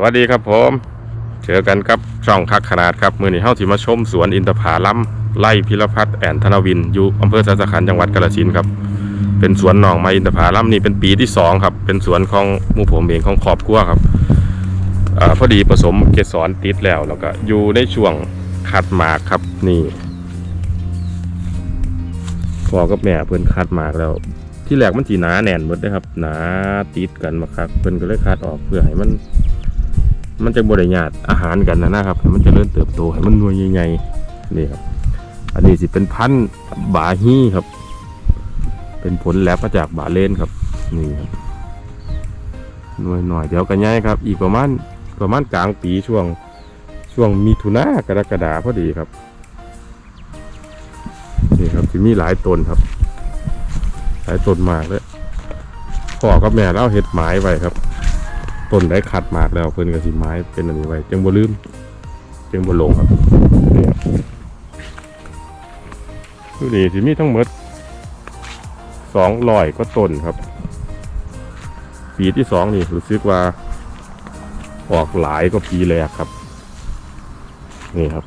สวัสดีครับผม เจอกันครับช่องคักขนาดครับ มือนี้เฮาสิมาชมสวนอินทผาลัมไล่พิรพัฒน์แอนธนวินอยู่อำเภอสัสขันจังหวัดกาฬสินธุ์ครับ เป็นสวนหนองไม้อินทผาลัมนี่เป็นปีที่สองครับ เป็นสวนของมู่ผมเองของครอบครัวครับอพอดีผสมเกสรติดแล้วแล้วก็อยู่ในช่วงคัดหมากครับนี่พอกับแม่เพิ่นคัดหมากแล้ว ที่แรกมันสีหนาแน่นหมดเลยครับหนาติดกันมาครับเพิ่นก็เลยคัดออกเพื่อให้มัน มันจะบริญาตอาหารกันนะนะครับมันจะเริ่มเติบโตให้มันนวลใหญ่ๆนี่ครับ อันนี้สิเป็นพันธุ์บาฮีครับ เป็นผลแลบมาจากบาเลนครับ นี่ครับหน่วยหน่อยเดี๋ยวกันย้ายครับ อีกประมาณประมาณกลางปีช่วงช่วงมีถุนากรกฎาพอดีครับ นี่ครับจะมีหลายต้นครับ หลายต้นมากเลยพ่อกับแม่เล่าเห็ดไม้ไว้ครับ ต้นได้ขัดมากแล้วเพิ่นก็สิไม้เป็นอันนี้ไว้จังบ่ลืมจังบ่หลงครับนี่ครับดูนี่สิมีทั้งหมดสองร้อยก็ต้นครับ ปีที่สองนี่รู้สึกว่า ออกหลายก็ปีแรกครับ นี่ครับ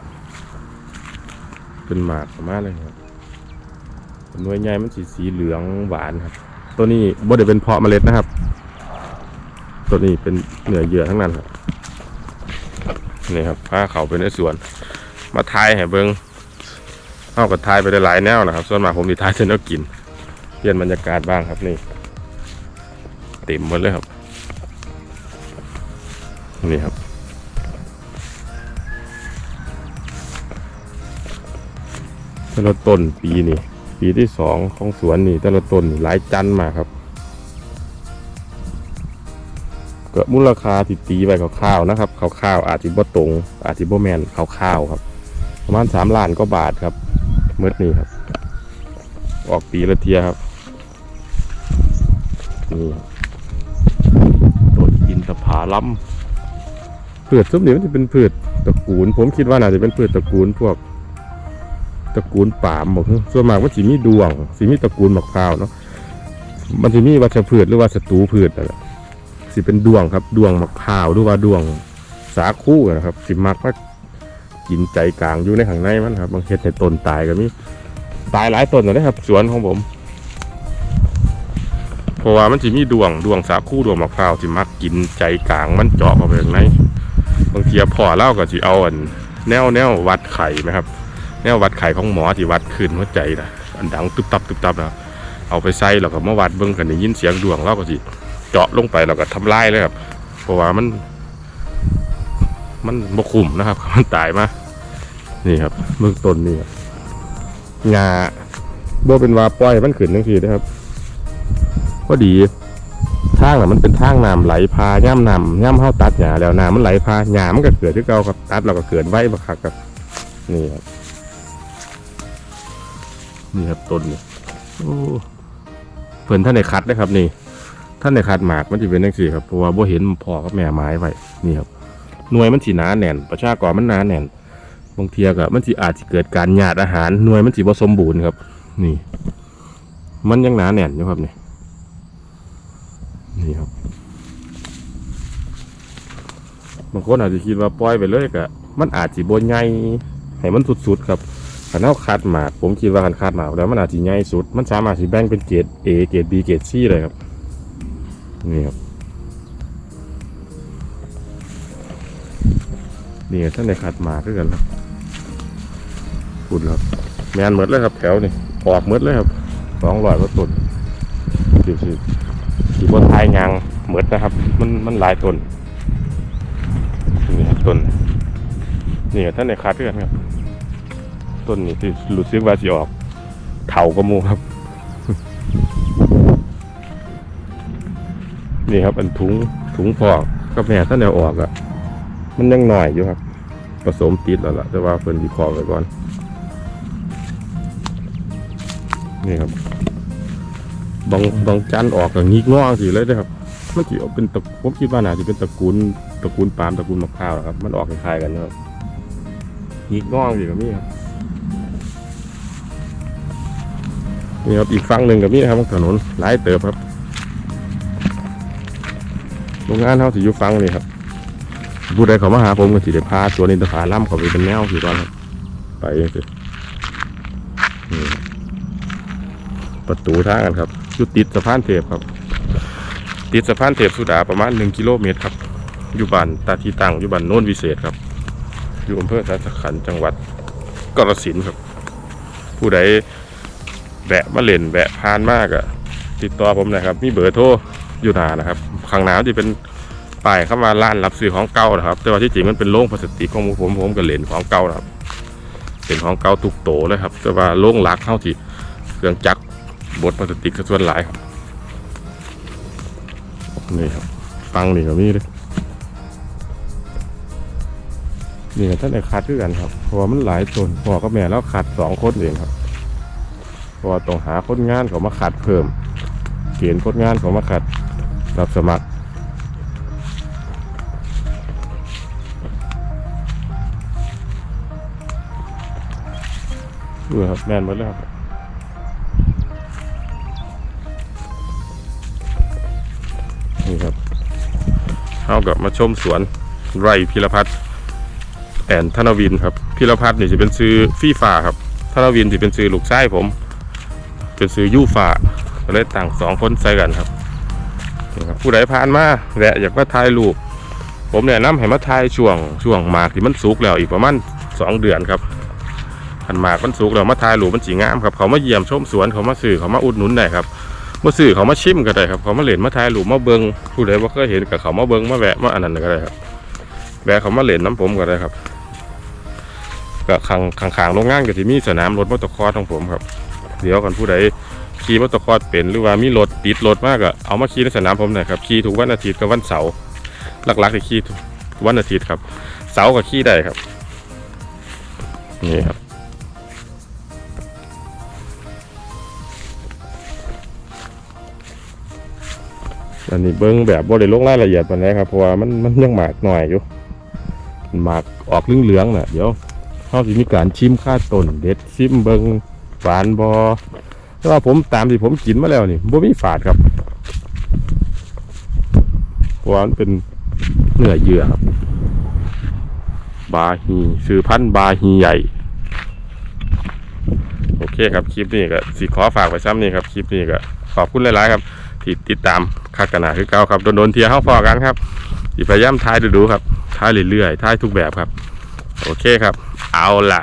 เป็นหมากมาณเลยครับหน่วยใหญ่มันสีสีเหลืองหวานครับ ตัวนี้บ่ได้เป็นเพาะเมล็ดนะครับ ตัวนี้เป็นเหนือเยื่อทั้งนั้นครับนี่ครับผ้าเขาเป็นในสวน มาทายให้เบิงเอากับทายไปได้หลายแนวนะครับ ส่วนมากผมมีทายเส้นแล้วกินเปลี่ยนบรรยากาศบ้างครับนี่เต็มหมดเลยครับ นี่ครับแต่ละต้นปีนี่ ปีที่สองของสวนนี่แต่ละต้นหลายจันมากครับ ก็มูลค่าที่ตีไปคร่าวๆนะครับคร่าวๆอาจจะบ่ตรง อาจจะบ่แมนคร่าวๆครับ ประมาณสามล้านก็บาทครับเมื่อนี้ครับ ออกปีละเทียครับนี่ต้นอินทผลัมพืชซุปนี้มันจะเป็นพืชตระกูล ผมคิดว่าน่าจะเป็นพืชตระกูลพวกตระกูลป่ามบอกส่วนมากมันสิมีดวงสิมีตระกูลมะพร้าวเนาะมันสิมีวัชพืชหรือว่าศัตรูพืชนั่นแหละ สิเป็นดวงครับดวงมะพร้าวหรือว่าดวงสาคูนะครับ สิมักว่ากินใจกลางอยู่ในข้างในมันครับบางเห็ดในต้นตายก็มีตายหลายต้นเลยครับ สวนของผมเพราะว่ามันสิมีดวงดวงสาคูดวงมะพร้าวสิมักกินใจกลางมันเจาะเข้าไปข้างในบางทีพอเล่าก็สิเอาอันแนวแนววัดไข่ไหมครับ แนววัดไข่ของหมอที่วัดขึ้นหัวใจนะอันดังตุบตับตุบตับนะเอาไปใส่แล้วก็มาวัดเบิ่งกันได้ยินเสียงดวงเล่าก็สิ เจาะลงไปแล้วก็ทำลายเลยครับ เพราะว่ามัน มันบกคุมนะครับ มันตายมา นี่ครับเบื้องต้นนี่ครับงาบ่เป็นว่าปล่อยมันขึ้นทั้งทีนะครับพอดีทางน่ะมันเป็นทางน้ำไหลพาย่ำน้ำย่ำเข้าตัดหญ้าแล้วน้ำมันไหลพาหญ้ามันก็เกิดที่เก่าครับตัดเราก็เกิดไว้บักคักครับนี่ครับนี่ครับต้นนี่โอ้เพิ่นท่านในคัดนะครับนี่ ท่านในขาดหมากมันจะเป็นจังซี่ครับเพราะว่าบ่เห็นพ่อกับแม่ไม้ไว้นี่ครับหน่วยมันสิหนาแน่น ประชากรมันหนาแน่นบางเทียก็มันสิอาจจะเกิดการหยาดอาหารหน่วยมันสิบ่สมบูรณ์ครับ นี่ มันยังหนาแน่นอยู่ครับนี่นี่ครับบางคนอาจจะคิดว่าปล่อยไปเลยก็มันอาจสิบ่ใหญ่ให้มันสุดๆครับคันเอาคัดหมากผมคิดว่าคันคัดหมากแล้วมันอาจจะใหญ่สุด มันสามารถสิแบ่งเป็นเกรด A เกรด B เกรด C เลยครับ นี่ครับนี่ท่านในขัดหมากด้วยกันครับพูดครับแมนเหมือนเลยครับ แถวนี่ออกเหมือนเลยครับสองร้อยก็ต้นสิบสิบสีบนทายยางเหมือนนะครับ มันมันหลายต้นนี่ครับต้นนี่ท่านในขัดด้วยกันครับต้นนี่ที่หลุดซึกว่าสิออกเถากระมูครับ นี่ครับอันถุงถุงพอกกับแม่ท่านเอาออกอะ่ะมันยังหน่อยอยู่ครับ ผสมติดแล้วล่ะ แต่ว่าเพิ่นวิเคราะไว้ก่อน นี่ครับบางบางจันออกกับงีกงอสิเลยนะครับมันจะเป็นตะผมคิดว่าน่าจะเป็นตระกูลตระกูลปาล์มตระกูลมะพร้าวครับ มันออกคล้ายๆกันนะครับงีกงอสิกับนี่ครับนี่ครับอีกฝั่งหนึ่งกับนี่ครับถนนหลายเติบครับ รงงานเขาสิอยู่ฟังนี่ครับผู้ใดเขามาหาผมก็สิได้พาตัวนินทผาล่ำเขาไปเป็นแนวคือก่อนครับไปจังซี่นี่ประตูทางกันครับอยู่ติดสะพานเทพครับ ติดสะพานเทพสุดาประมาณหนึ่งกิโลเมตรครับ อยู่บ้านตาทีตังอยู่บ้านโน้นวิเศษครับ อยู่อำเภอสารขันจังหวัดกาฬสินครับ ผู้ใดแวะมาเล่นแวะผ่านมากอะติดต่อผมนะครับ มีเบอร์โทร อยู่หนานะครับข้างหน้าที่เป็นป้ายเข้ามาร้านรับซื้อของเก่านะครับ แต่ว่าที่จริงมันเป็นโล่งพลาสติกของผมผมก็เล่นของเก่านะครับเป็นของเก่าตุกโตเลยครับ แต่ว่าโล่งหลักเข้าที่เครื่องจักรบดพลาสติกส่วนหลายครับนี่ครับฟังนี่ก็มีเลยนี่ก็ท่านไอ้คัดด้วยกันครับเพราะว่ามันหลายตนพอกับแม่แล้วขัดสองคนเองครับเพราะว่าต้องหาคนงานเขามาขัดเพิ่มเกณฑ์คนงานเขามาขัด รับสมัครดูครับแมนหมดแล้วครับนี่ครับเอากับมาชมสวนไร่พิรพัฒน์แอนธนวินครับพิรพัฒน์นี่จะเป็นซื้อฟี่ฟ้าครับธนวินที่เป็นซื้อลูกชายผม เป็นซื้อยู่ฟ้าก็เลยต่างสองคนใส่กันครับ นี่ครับผู้ใดผ่านมาแวะอยากมาถ่ายรูปผมแนะนำให้มาถ่ายช่วงช่วงหมากที่มันสุกแล้วอีกประมาณสองเดือนครับขันหมากมันสุกแล้วมาถ่ายรูปมันสีงามครับเขามาเยี่ยมชมสวนเขามาซื้อเขามาอุดหนุนได้ครับมาซื้อเขามาชิมก็ได้ครับเขามาเล่นมาถ่ายรูปมาเบิงผู้ใดว่าเคยเห็นกับเขามาเบิงมาแวะมาอันนั้นก็ได้ครับแวะเขามาเล่นน้ำผมก็ได้ครับก็ข้างข้างข้างโรงงานก็ที่มีสนามรถมอเตอร์คอร์ของผมครับ เดี๋ยวกันผู้ใด ขี่มอเตอร์คอร์สเป็นหรือว่ามีรถติดรถมากก็เอามาขี่ในสนามผมหน่อยครับขี่ทุกวันอาทิตย์กับวันเสาร์หลักๆจะขี่วันอาทิตย์ครับ เสาร์ก็ขี่ได้ครับนี่ครับอันนี้เบิ้งแบบบ่ได้ลงรายละเอียดปานใดครับเพราะว่ามันมันยังหมากหน่อยอยู่หมากออกเหลืองๆน่ะเดี๋ยวเขาสิมีการชิมค่าต้นเด็ดชิมเบิ้งหวานบอ แต่ว่าผมตามที่ผมกินมาแล้วนี่บ่มีฝาดครับเพราะว่ามันเป็นเนื้อเยื่อครับ บาฮีซื้อพันธุ์บาฮีใหญ่ โอเคครับคลิปนี้ก็สิขอฝากไว้ซ้ำนี่ครับคลิปนี้ก็ขอบคุณหลายๆครับที่ติดตามคักกันหนาคือเก่าครับโดนๆเทียเข้าฟอกันครับที่พยายามทายดูๆครับทายเรื่อยๆทายทุกแบบครับ โอเคครับ เอาละ